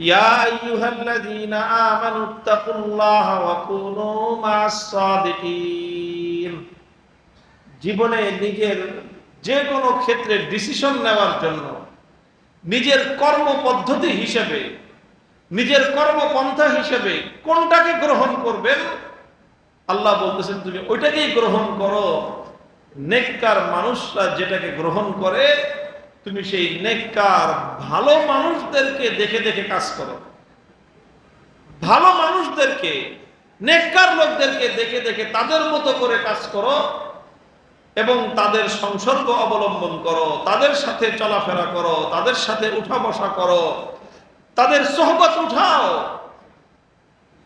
يا أيها الذين آمنوا اتقوا الله وكونوا مع الصادقين জীবনে নিজের যে কোনো ক্ষেত্রে ডিসিশন নেওয়ার জন্য নিজের কর্ম পদ্ধতি হিসেবে নিজের কর্মপন্থা হিসেবে কোনটাকে গ্রহণ করবেন আল্লাহ বলতেছেন তুমি ওইটাকেই গ্রহণ করো নেককার মানুষরা যেটাকে গ্রহণ করে তুমি সেই নেককার, ভালো মানুষদেরকে দেখে দেখে কাজ করো। ভালো মানুষদেরকে, নেককার লোকদেরকে দেখে দেখে তাদের মতো করে কাজ করো এবং তাদের সংসর্গ অবলম্বন করো, তাদের সাথে চলাফেরা করো, তাদের সাথে উঠা বসা করো, তাদের সোহবত উঠাও।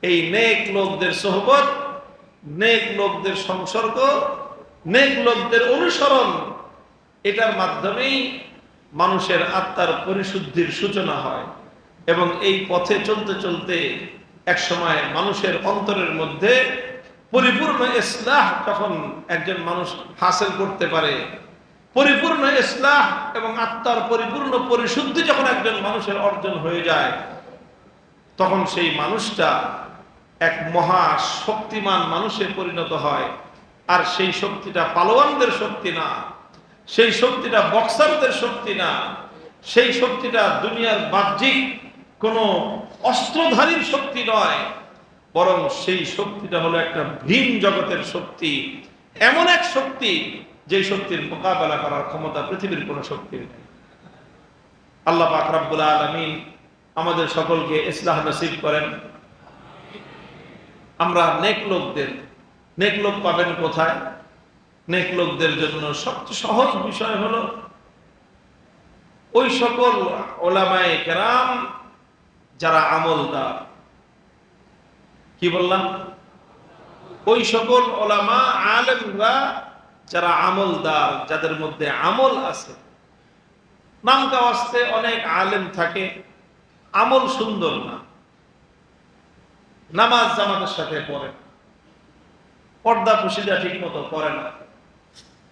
এই নেক লোকদের সোহবত, নেক লোকদের সংসর্গ, নেক লোকদের অনুসরণ, এটার মাধ্যমেই মানুষের আত্মার পরিশুদ্ধির সূচনা হয় এবং এই পথে চলতে চলতে এক সময় মানুষের অন্তরের মধ্যে পরিপূর্ণ ইসলাহ যখন একজন মানুষ হাসিল করতে পারে। পরিপূর্ণ ইসলাহ এবং আত্মার পরিপূর্ণ পরিশুদ্ধি যখন একজন মানুষের অর্জন হয়ে যায়, তখন সেই মানুষটা এক মহা শক্তিমান মানুষে পরিণত হয়। আর সেই শক্তিটা পালোয়ানদের শক্তি না সেই শক্তিটা বক্সারদের শক্তি না। সেই শক্তিটা দুনিয়ার বাহ্যিক কোনো অস্ত্রধারীর শক্তি নয়। বরং সেই শক্তিটা হলো একটা ভিন জগতের শক্তি। এমন এক শক্তি যে শক্তির মোকাবেলা করার ক্ষমতা পৃথিবীর কোনো শক্তির নেই। আল্লাহ পাক রাব্বুল আলামিন আমাদের সকলকে ইসলাহ নসিব করেন। আমরা নেক লোকদের, নেক লোক পাবেন কোথায়? নেক লোকদের জন্য সবচেয়ে সহজ বিষয় হলো, ওই সকল ওলামায়ে কেরাম যারা আমলদার, কি বললাম ওই সকল ওলামা আলেমরা যারা আমলদার, যাদের মধ্যে আমল আছে, নাম কাওয়াস্তে অনেক আলেম থাকে, আমল সুন্দর না, নামাজ জামাতের সাথে পড়ে। পর্দা পুশিদা ঠিক মতো করে না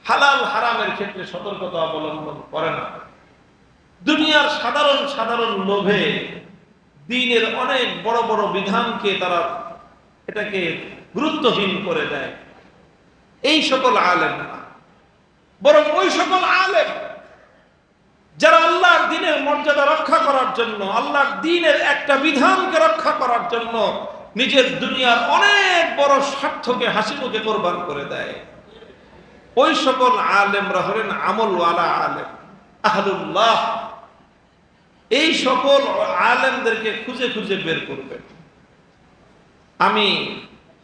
হালাল হারামের ক্ষেত্রে সতর্কতা অবলম্বন করে না। দুনিয়ার সাধারণ সাধারণ লোভে দিনের অনেক বড় বড় বিধানকে তারা এটাকে গুরুত্বহীন করে দেয়। এই সকল আলেম না। বরং ওই সকল আলেম যারা আল্লাহর দিনের মর্যাদা রক্ষা করার জন্য, আল্লাহর দিনের একটা বিধানকে রক্ষা করার জন্য নিজের দুনিয়ার অনেক বড় স্বার্থকে হাসি মুখে কোরবান করে দেয়। ওই সকল আলেমরা হলেন আমলওয়ালা আলেম, আহলুল্লাহ। এই সকল আলেমদেরকে খুঁজে খুঁজে বের করবেন। আমি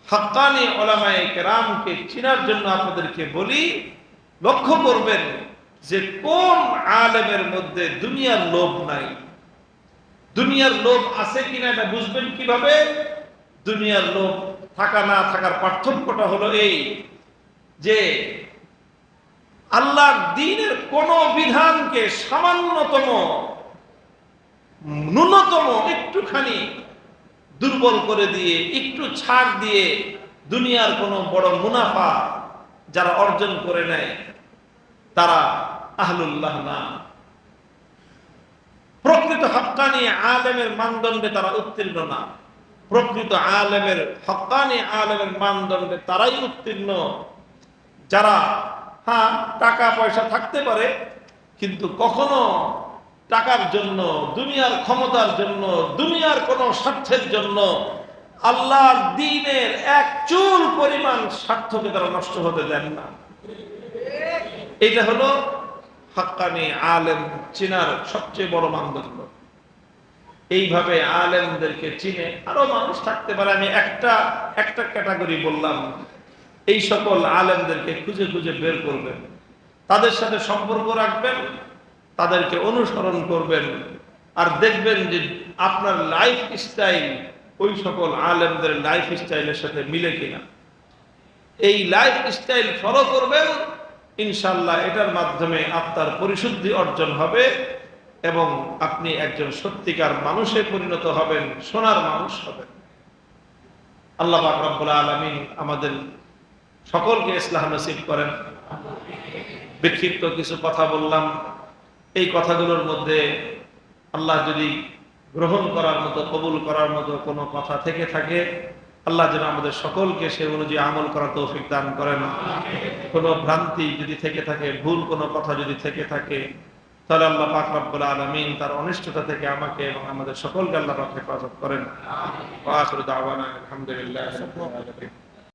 হাক্কানি ওলামায়ে কেরামকে চিনার জন্য আপনাদেরকে বলি, লক্ষ্য করবেন যে কোন আলেমের মধ্যে দুনিয়ার লোভ নাই। দুনিয়ার লোভ আছে কিনা এটা বুঝবেন কীভাবে? দুনিয়ার লোভ থাকা না থাকার পার্থক্যটা হলো এই যে আল্লাহর দিনের কোন বিধানকে সামান্যতম, ন্যূনতম একটুখানি দুর্বল করে দিয়ে, একটু ছাড় দিয়ে দুনিয়ার কোনো বড় মুনাফা যারা অর্জন করে নেয়, তারা আহলুল্লাহ না। প্রকৃত হক্কানি আলেমের মানদণ্ডে তারা উত্তীর্ণ না। প্রকৃত আলেমের হক্কানি আলেমের মানদণ্ডে তারাই উত্তীর্ণ। যারা হ্যাঁ টাকা পয়সা থাকতে পারে, কিন্তু কখনো টাকার জন্য, দুনিয়ার ক্ষমতার জন্য, দুনিয়ার কোনো স্বার্থের জন্য আল্লাহর দিনের এক চুল পরিমাণ স্বার্থকে তারা নষ্ট হতে দেন না। এটা হলো হাক্কানি আলেম চিনার সবচেয়ে বড় মানদণ্ড। এইভাবে আলেমদেরকে চিনে আরও মানুষ থাকতে পারে। আমি একটা একটা ক্যাটাগরি বললাম এই সকল আলেমদেরকে খুঁজে খুঁজে বের করবেন। তাদের সাথে সম্পর্ক রাখবেন, তাদেরকে অনুসরণ করবেন, আর দেখবেন যে আপনার লাইফ স্টাইল ওই সকল আলেমদের লাইফ স্টাইলের সাথে মিলে কিনা। এই লাইফ স্টাইল ফলো করবেন ইনশাল্লাহ এটার মাধ্যমে আপনার পরিশুদ্ধি অর্জন হবে এবং আপনি একজন সত্যিকার মানুষে পরিণত হবেন, সোনার মানুষ হবেন। আল্লাহ পাক রব্বুল আলামিন আমাদের সকলকে ইসলাম নসিব করেন। বিক্ষিপ্ত কিছু কথা বললাম। এই কথাগুলোর মধ্যে আল্লাহ যদি গ্রহণ করার মতো, কবুল করার মতো কোনো কথা থেকে থাকে, আল্লাহ যেন আমাদের সকলকে সে অনুযায়ী আমল করার তৌফিক দান করেন। কোনো ভ্রান্তি যদি থেকে থাকে, ভুল কোনো কথা যদি থেকে থাকে, তাহলে আল্লাহ পাক রব্বুল আলামিন তার অনিষ্টতা থেকে আমাকে এবং আমাদের সকলকে আল্লাহ পাক হেফাজত করেন। আলহামদুলিল্লাহি।